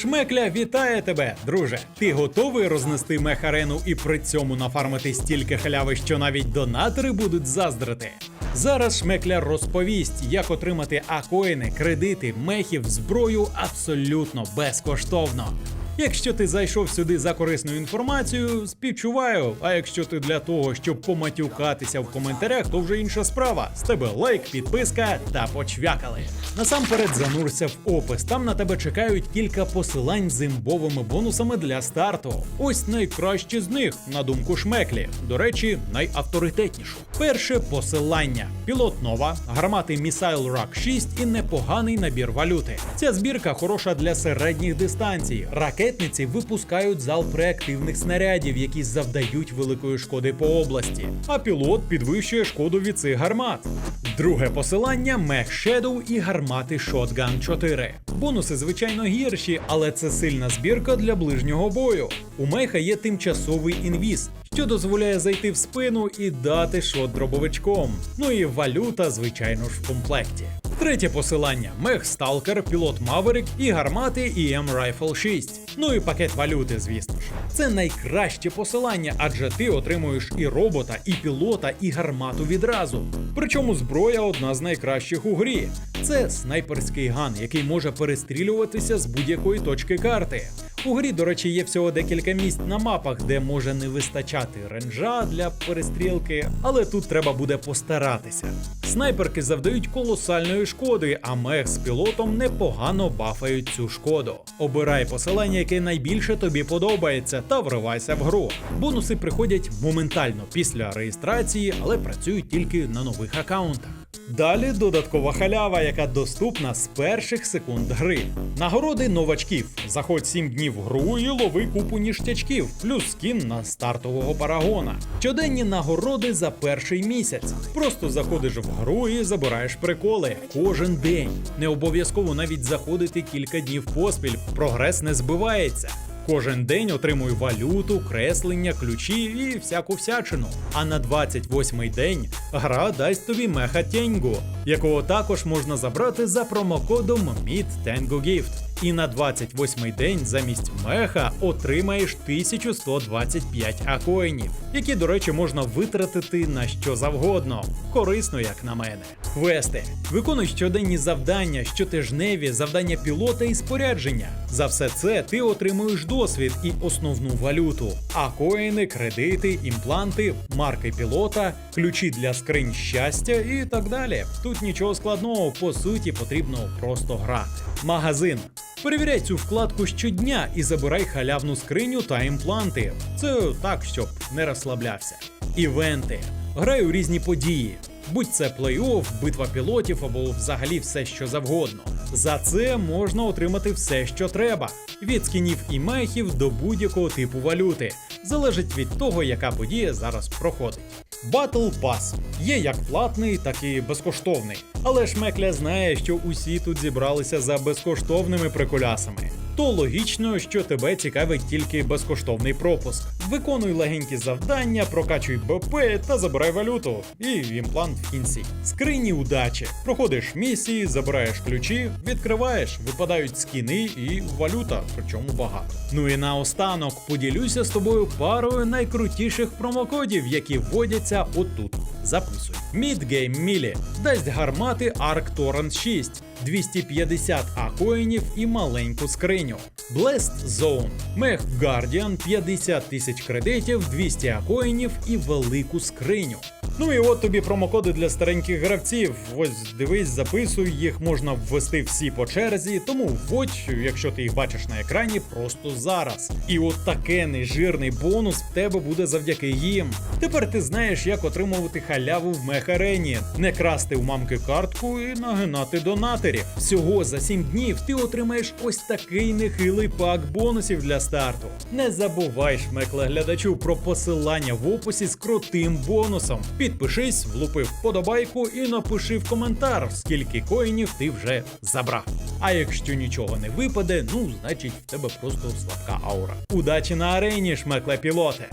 Шмекля вітає тебе, друже. Ти готовий рознести мех-арену і при цьому нафармити стільки халяви, що навіть донатори будуть заздрити. Зараз Шмекля розповість, як отримати акоїни, кредити, мехів, зброю абсолютно безкоштовно. Якщо ти зайшов сюди за корисною інформацією, співчуваю. А якщо ти для того, щоб поматюкатися в коментарях, то вже інша справа. З тебе лайк, підписка та почвякали. Насамперед занурся в опис. Там на тебе чекають кілька посилань з імбовими бонусами для старту. Ось найкращі з них, на думку Шмеклі. До речі, найавторитетнішу. Перше посилання: пілот нова, гармати Missile Rock 6 і непоганий набір валюти. Ця збірка хороша для середніх дистанцій. Ракетниці випускають залп реактивних снарядів, які завдають великої шкоди по області. А пілот підвищує шкоду від цих гармат. Друге посилання Мех Shadow і гармати Shotgun 4. Бонуси, звичайно, гірші, але це сильна збірка для ближнього бою. У меха є тимчасовий інвіз, що дозволяє зайти в спину і дати шот дробовичком. Ну і валюта, звичайно ж, в комплекті. Третє посилання: мех Сталкер, пілот Маверик і гармати EM Rifle 6. Ну і пакет валюти, звісно ж. Це найкраще посилання, адже ти отримуєш і робота, і пілота, і гармату відразу. Причому зброя одна з найкращих у грі. Це снайперський ган, який може перестрілюватися з будь-якої точки карти. У грі, до речі, є всього декілька місць на мапах, де може не вистачати ренжа для перестрілки, але тут треба буде постаратися. Снайперки завдають колосальної шкоди, а мех з пілотом непогано бафають цю шкоду. Обирай посилання, яке найбільше тобі подобається, та вривайся в гру. Бонуси приходять моментально після реєстрації, але працюють тільки на нових аккаунтах. Далі додаткова халява, яка доступна з перших секунд гри. Нагороди новачків. Заходь 7 днів в гру і лови купу ніштячків, плюс скін на стартового парагона. Щоденні нагороди за перший місяць. Просто заходиш в гру і забираєш приколи кожен день. Не обов'язково навіть заходити кілька днів поспіль. Прогрес не збивається. Кожен день отримуй валюту, креслення, ключі і всяку всячину. А на 28-й день гра дасть тобі меха Тєньгу, якого також можна забрати за промокодом Meet І на 28-й день замість меха отримаєш 1125 акоїнів, які, до речі, можна витратити на що завгодно. Корисно, як на мене. Квести. Виконуй щоденні завдання, щотижневі, завдання пілота і спорядження. За все це ти отримуєш досвід і основну валюту, акоїни, кредити, імпланти, марки пілота, ключі для скринь щастя і так далі. Тут нічого складного, по суті, потрібно просто грати. Магазин. Перевіряй цю вкладку щодня і забирай халявну скриню та імпланти. Це так, щоб не розслаблявся. Івенти. Грай у різні події. Будь це плей-офф, битва пілотів або взагалі все, що завгодно. За це можна отримати все, що треба: від скінів і мехів до будь-якого типу валюти. Залежить від того, яка подія зараз проходить. Battle Pass є як платний, так і безкоштовний. Але Шмекля знає, що усі тут зібралися за безкоштовними приколясами. То логічно, що тебе цікавить тільки безкоштовний пропуск. Виконуй легенькі завдання, прокачуй БП та забирай валюту. І імплант в кінці. Скрині удачі. Проходиш місії, забираєш ключі, відкриваєш, випадають скіни і валюта, причому багато. Ну і наостанок поділюся з тобою парою найкрутіших промокодів, які вводяться отут. Записуй. Midgame Мілі дасть гармати Arc Torrent 6, 250 акоїнів і маленьку скриню. Blessed Zone, Мех Guardian 50 тисяч кредитів, 200 акоїнів і велику скриню. Ну і от тобі промокоди для стареньких гравців. Ось дивись, записуй, їх можна ввести всі по черзі, тому вводь, якщо ти їх бачиш на екрані, просто зараз. І от такений жирний бонус в тебе буде завдяки їм. Тепер ти знаєш, як отримувати халяву в мех-арені, не красти у мамки картку і нагинати донаторів. Всього за 7 днів ти отримаєш ось такий нехилий пак бонусів для старту. Не забувай, шмекле глядачу, про посилання в описі з крутим бонусом. Підпишись, влупи вподобайку і напиши в коментар, скільки коїнів ти вже забрав. А якщо нічого не випаде, ну значить в тебе просто слабка аура. Удачі на арені, шмекле пілоте!